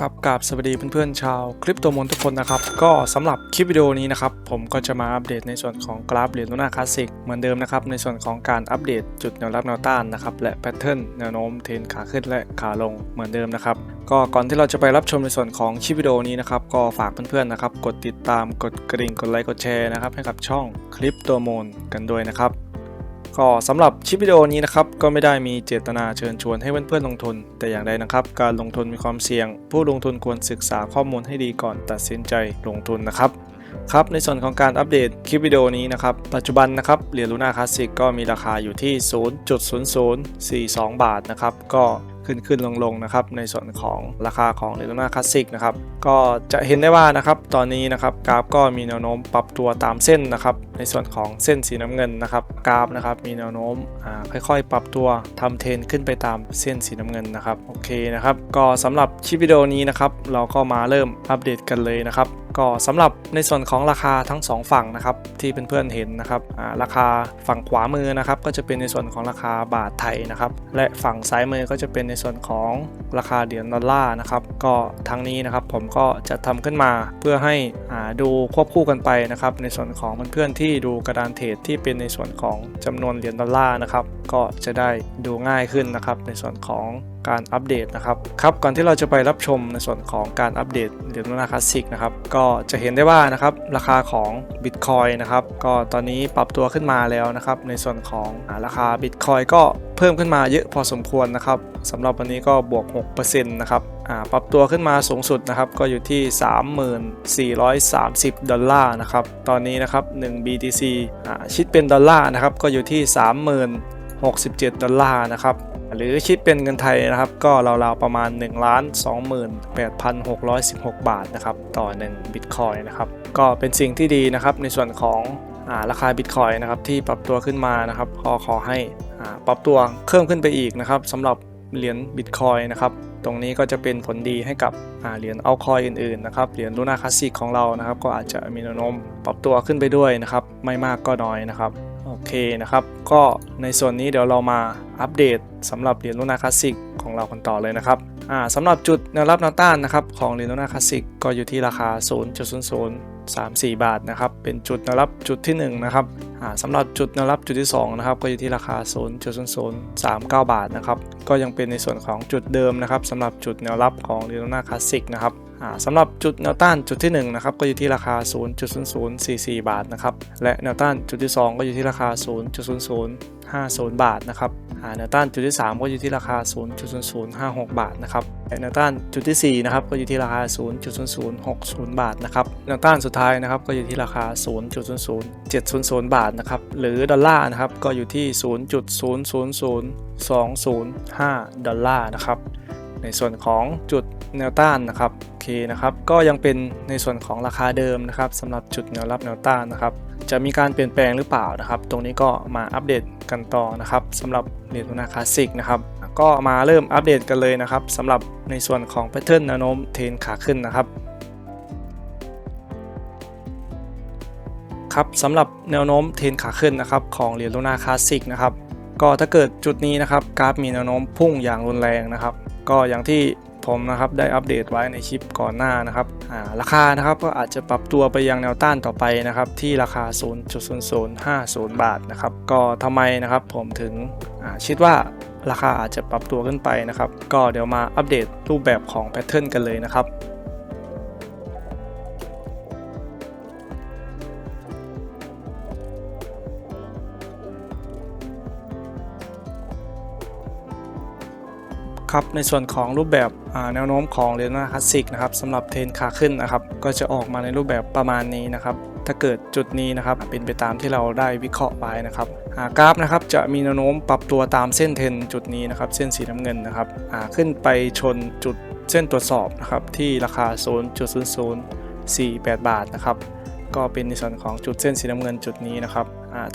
ครับกับสวัสดีเพื่อนๆชาวคลิปตัวมนทุกคนนะครับ ก็สำหรับคลิปวิดีโอนี้นะครับ ผมก็จะมาอัปเดตในส่วนของกราฟเหรียญลูน่าคลาสสิกเหมือนเดิมนะครับ ในส่วนของการอัปเดตจุดแนวรับแนวต้านนะครับ และแพทเทิร์นแนวโน้มเทรนขาขึ้นและขาลงเหมือนเดิมนะครับ ก็ก่อนที่เราจะไปรับชมในส่วนของคลิปวิดีโอนี้นะครับ ก็ฝากเพื่อนๆนะครับ กดติดตามกดกระดิ่งกดไลค์กดแชร์นะครับให้กับช่องคลิปตัวมนกันด้วยนะครับ ก็สำหรับคลิปวิดีโอนี้นะครับก็ไม่ได้มีเจตนาเชิญชวนให้เพื่อนๆลงทุน แต่อย่างใดนะครับ การลงทุนมีความเสี่ยง ผู้ลงทุนควรศึกษาข้อมูลให้ดีก่อนตัดสินใจลงทุนนะครับครับในส่วนของการอัปเดตคลิปวิดีโอนี้นะครับ ปัจจุบันนะครับเหรียญลูน่าคลาสสิกก็มีราคาอยู่ที่ 0.0042 บาทนะครับก็ ขึ้นขึ้นลงลงนะครับในส่วนของราคาของเหรียญลูน่าคลาสสิกนะครับก็จะเห็นได้ว่านะครับตอนนี้นะครับกราฟก็มีแนวโน้มปรับตัวตามเส้นนะครับในส่วนของเส้นสีน้ำเงินนะครับกราฟนะครับมีแนวโน้มค่อยๆ ปรับตัวทำเทรนขึ้นไปตามเส้นสีน้ำเงินนะครับโอเคนะครับก็สำหรับคลิปวิดีโอนี้นะครับเราก็มาเริ่มอัปเดตกันเลยนะครับ ก็สำหรับในส่วนของราคาทั้ง 2 ฝั่งนะครับที่เพื่อนๆเห็นนะครับราคาฝั่งขวามือนะครับก็จะเป็นในส่วนของราคาบาทไทยนะครับและฝั่งซ้ายมือก็จะเป็นในส่วนของราคาเหรียญดอลลาร์นะครับก็ทั้งนี้นะครับผมก็จะทำขึ้นมาเพื่อให้ดูควบคู่กันไปนะครับในส่วนของเพื่อนๆที่ดูกระดานเทรดที่เป็นในส่วนของจำนวนเหรียญดอลลาร์นะครับก็จะได้ดูง่ายขึ้นนะครับในส่วนของ การอัปเดตนะครับครับก่อนที่เราจะไปรับชมในส่วนของการอัปเดตเหรียญน่าคลาสสิกนะครับก็จะเห็นได้ว่านะครับราคาของ Bitcoin นะครับก็ตอนนี้ปรับตัวขึ้นมาแล้วนะครับในส่วนของอราคา Bitcoin ก็เพิ่มขึ้นมาเยอะพอสมควรนะครับสำหรับวันนี้ก็บวก 6%นะครับปรับตัวขึ้นมาสูงสุดนะครับก็อยู่ที่ 3430 ดอลลาร์นะครับตอนนี้นะครับ 1 BTC อ่าคิดเป็นดอลลาร์นะครับก็อยู่ที่ 30,067 ดอลลาร์นะครับ หรือคิดเป็นเงินไทยนะครับ ก็ราวๆประมาณ 1 2 8 6 1 6 บาทนะครับต่อ1 Bitcoin นะครับก็เป็นสิ่งที่ดีนะครับในส่วนของอาราคา Bitcoin นะครับที่ปรับตัวขึ้นมานะครับขอขอให้ปรับตัวเพิ่มขึ้นไปอีกนะครับสำหรับเหรียญ Bitcoin นะครับตรงนี้ก็จะเป็นผลดีให้กับเหรียญเอาคอยอื่นๆนะครับเหรียญลูน่าคลาสสิกของเรานะครับ ก็อาจจะมีแนวโน้มปรับตัวขึ้นไปด้วยนะครับ ไม่มากก็น้อยนะครับ เคนะครับ ก็ในส่วนนี้เดี๋ยวเรามาอัปเดตสำหรับเหรียญลูนาคลาสสิกของเรากันต่อเลยนะครับอ่าสำหรับจุดแนวรับแนวต้านนะครับของเหรียญลูนาคลาสสิกก็อยู่ที่ราคา 0.0034 บาทนะครับเป็นจุดแนวรับจุดที่1นะครับอ่าสำหรับจุดแนวรับจุดที่2นะครับก็อยู่ที่ราคา 0.0039 บาทนะครับก็ยังเป็นในส่วนของจุดเดิมนะครับสำหรับจุดแนวรับของเหรียญลูนาคลาสสิกนะครับ สำหรับจุดแนวต้านจุดที่1นะครับก็อยู่ที่ราคา 0.0044 บาทนะครับและแนวต้านจุดที่ 2 ก็อยู่ที่ราคา 0.0050 บาทนะครับแนวต้านจุดที่ 3 ก็อยู่ที่ราคา 0.0056 บาทนะครับและแนวต้านจุดที่4นะครับก็อยู่ที่ราคา 0.0060 บาทนะครับแนวต้านสุดท้ายนะครับก็อยู่ที่ราคา 0.00700 บาทนะครับหรือดอลลาร์นะครับก็อยู่ที่ 0.000205 ดอลลาร์นะครับในส่วนของจุด แนวต้านนะครับโอเคนะครับก็ยังเป็นในส่วนของราคาเดิมนะครับสำหรับจุดแนวรับแนวต้านนะครับจะมีการเปลี่ยนแปลงหรือเปล่านะครับ ตรงนี้ก็มาอัปเดตกันต่อนะครับสำหรับเหรียญลูน่าคลาสสิกนะครับก็มาเริ่มอัปเดตกันเลยนะครับสำหรับในส่วนของแพทเทิร์นแนวโน้มเทรนขาขึ้นนะครับครับสำหรับแนวโน้มเทรนขาขึ้นนะครับของเหรียญลูนาคลาสสิกนะครับก็ถ้าเกิดจุดนี้นะครับกราฟมีแนวโน้มพุ่งอย่างรุนแรงนะครับ ก็อย่างที่ ผมนะครับได้อัปเดตไว้ในคลิปก่อนหน้านะครับาราคานะครับก็อาจจะปรับตัวไปยังแนวต้านต่อไปนะครับที่ราคา 0.0050 บาทนะครับก็ทำไมนะครับผมถึงคิดว่าราคาอาจจะปรับตัวขึ้นไปนะครับ ก็เดี๋ยวมาอัปเดตรูปแบบของแพทเทิร์นกันเลยนะครับ ครับในส่วนของรูปแบบแนวโน้มของเรียญลูน่าคลาสสิกนะครับสำหรับเทรนขาขึ้นนะครับก็จะออกมาในรูปแบบประมาณนี้นะครับถ้าเกิดจุดนี้นะครับเป็นไปตามที่เราได้วิเคราะห์ไว้นะครับกราฟนะครับจะมีแนวโน้มปรับตัวตามเส้นเทรนจุดนี้นะครับเส้นสีน้ำเงินนะครับขึ้นไปชนจุดเส้นตรวจสอบนะครับที่ราคา 0.0048 บาทนะครับก็เป็นในส่วนของจุดเส้นสีน้ำเงินจุดนี้นะครับ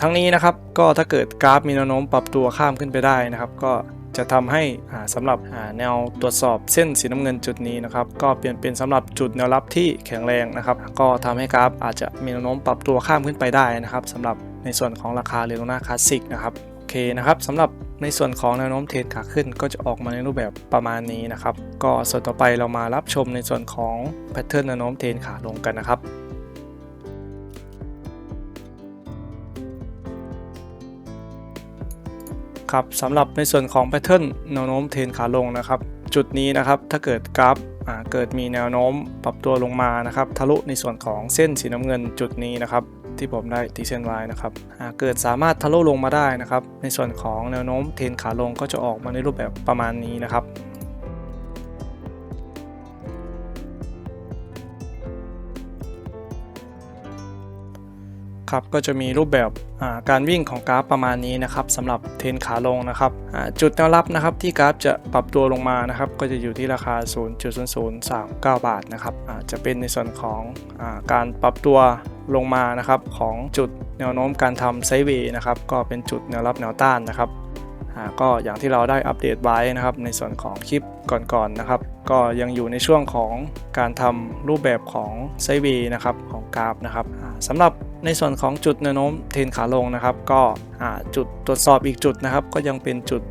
ทั้งนี้นะครับก็ถ้าเกิดกราฟมีแนวโน้มปรับตัวข้ามขึ้นไปได้นะครับ ก็ จะทำให้อ่าสำหรับแนวตรวจสอบเส้นสีน้ำเงินจุดนี้นะครับก็เปลี่ยนเป็นสำหรับจุดแนวรับที่แข็งแรงนะครับ ก็ทำให้กราฟอาจจะมีแนวโน้มปรับตัวข้ามขึ้นไปได้นะครับสำหรับในส่วนของราคาเรโลนาคลาสสิกนะครับโอเคนะครับสำหรับในส่วนของแนวโน้มเทรนขาขึ้นก็จะออกมาในรูปแบบประมาณนี้นะครับ ก็ส่วนต่อไปเรามารับชมในส่วนของแพทเทิร์นแนวโน้มเทรนขาลงกันนะครับ ครับสำหรับในส่วนของแพทเทิร์นแนวโน้มเทนขาลงนะครับ จุดนี้นะครับถ้าเกิดกราฟเกิดมีแนวโน้มปรับตัวลงมานะครับ ทะลุในส่วนของเส้นสีน้ำเงินจุดนี้นะครับ ที่ผมได้ตีเส้นไว้นะครับเกิดสามารถทะลุลงมาได้นะครับ ในส่วนของแนวโน้มเทนขาลงก็จะออกมาในรูปแบบประมาณนี้นะครับ ครับก็จะมีรูปแบบการวิ่งของกราฟประมาณนี้นะครับสำหรับเทรนขาลงนะครับจุดแนวรับนะครับที่กราฟจะปรับตัวลงมานะครับก็จะอยู่ที่ราคา 0.0039 บาทนะครับจะเป็นในส่วนของอการปรับตัวลงมานะครับของจุดแนวโน้มการทำไซด์เวย์นะครับก็เป็นจุดแนวรับแนวต้านนะครับก็อย่างที่เราได้อัปเดตไว้นะครับในส่วนของคลิปก่อนๆนะครับ ก็ยังอยู่ในช่วงของการทำรูปแบบของไซด์เวย์นะครับของกราฟนะครับสำหรับ ในส่วนของจุดแนวโน้มเทนขาลงนะครับ ก็จุดตรวจสอบอีกจุดนะครับ ก็ยังเป็นจุด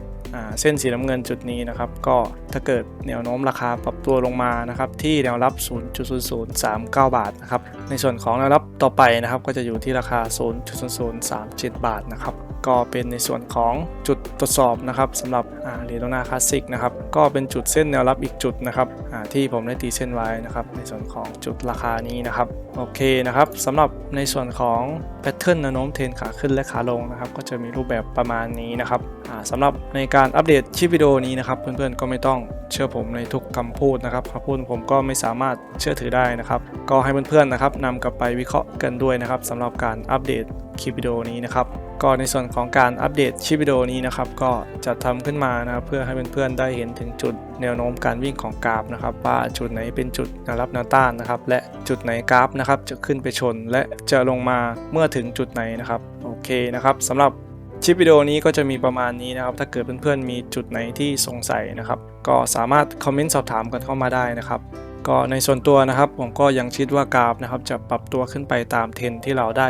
เส้นสีน้ำเงินจุดนี้นะครับ ก็ถ้าเกิดแนวโน้มราคาปรับตัวลงมานะครับ ที่แนวรับ 0.0039 บาทนะครับ ในส่วนของแนวรับต่อไปนะครับ ก็จะอยู่ที่ราคา 0.0037 บาทนะครับ ก็เป็นในส่วนของจุดตรวจสอบนะครับสำหรับเหรียญโลนาคลาสสิกนะครับก็เป็นจุดเส้นแนวรับอีกจุดนะครับที่ผมได้ตีเส้นไว้นะครับในส่วนของจุดราคานี้นะครับโอเคนะครับสำหรับในส่วนของแพทเทิร์นแนวโน้มเทรนขาขึ้นและขาลงนะครับก็จะมีรูปแบบประมาณนี้นะครับสำหรับในการอัปเดตคลิปวิดีโอนี้นะครับเพื่อนๆก็ไม่ต้องเชื่อผมในทุกคำพูดนะครับคำพูดผมก็ไม่สามารถเชื่อถือได้นะครับก็ให้เพื่อนๆนะครับนำกลับไปวิเคราะห์กันด้วยนะครับสำหรับการอัปเดตคลิปวิดีโอนี้นะครับ ก็ในส่วนของการอัปเดตคลิปวิดีโอนี้นะครับก็จะทำขึ้นมานะครับเพื่อให้เพื่อนๆได้เห็นถึงจุดแนวโน้มการวิ่งของกราฟนะครับว่าจุดไหนเป็นจุดแนวรับแนวต้านนะครับและจุดไหนกราฟนะครับจะขึ้นไปชน และจะลงมาเมื่อถึงจุดไหนนะครับโอเคนะครับสำหรับคลิปวิดีโอนี้ก็จะมีประมาณนี้นะครับ ถ้าเกิดเพื่อนๆมีจุดไหนที่สงสัยนะครับ ก็สามารถคอมเมนต์สอบถามกันเข้ามาได้นะครับ ก็ในส่วนตัวนะครับ ผมก็ยังคิดว่ากราฟนะครับ จะปรับตัวขึ้นไปตามเทรนที่เราได้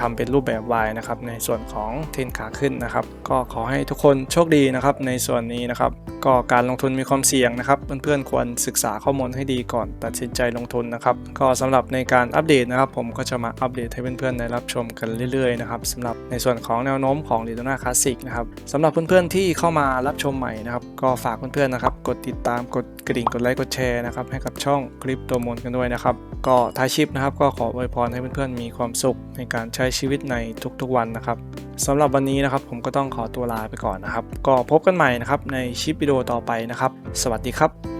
ทำเป็นรูปแบบ Y นะครับในส่วนของเทรนขาขึ้นนะครับ ก็ขอให้ทุกคนโชคดีนะครับในส่วนนี้นะครับ ก็การลงทุนมีความเสี่ยงนะครับ เพื่อนๆควรศึกษาข้อมูลให้ดีก่อนตัดสินใจลงทุนนะครับ ก็สำหรับในการอัปเดตนะครับ ผมก็จะมาอัปเดตให้เพื่อนๆได้รับชมกันเรื่อยๆนะครับสำหรับในส่วนของแนวโน้มของลีโ o นาคลาสสิกนะครับสำหรับเพื่อนๆที่เข้ามารับชมใหม่นะครับ ก็ฝากเพื่อนๆนะครับ กดติดตามกดกระดิ่งกดไลค์กดแชร์นะครับให้กับช่องคลิปตัวมนกันด้วยนะครับ ก็ท้ายชิปนะครับ ก็ขออวยพรให้เพื่อนๆมีความสุขในการใช้ชีวิตในทุกๆวันนะครับสำหรับวันนี้นะครับผมก็ต้องขอตัวลาไปก่อนนะครับ ก็พบกันใหม่นะครับในชิปวิดีโอต่อไปนะครับ สวัสดีครับ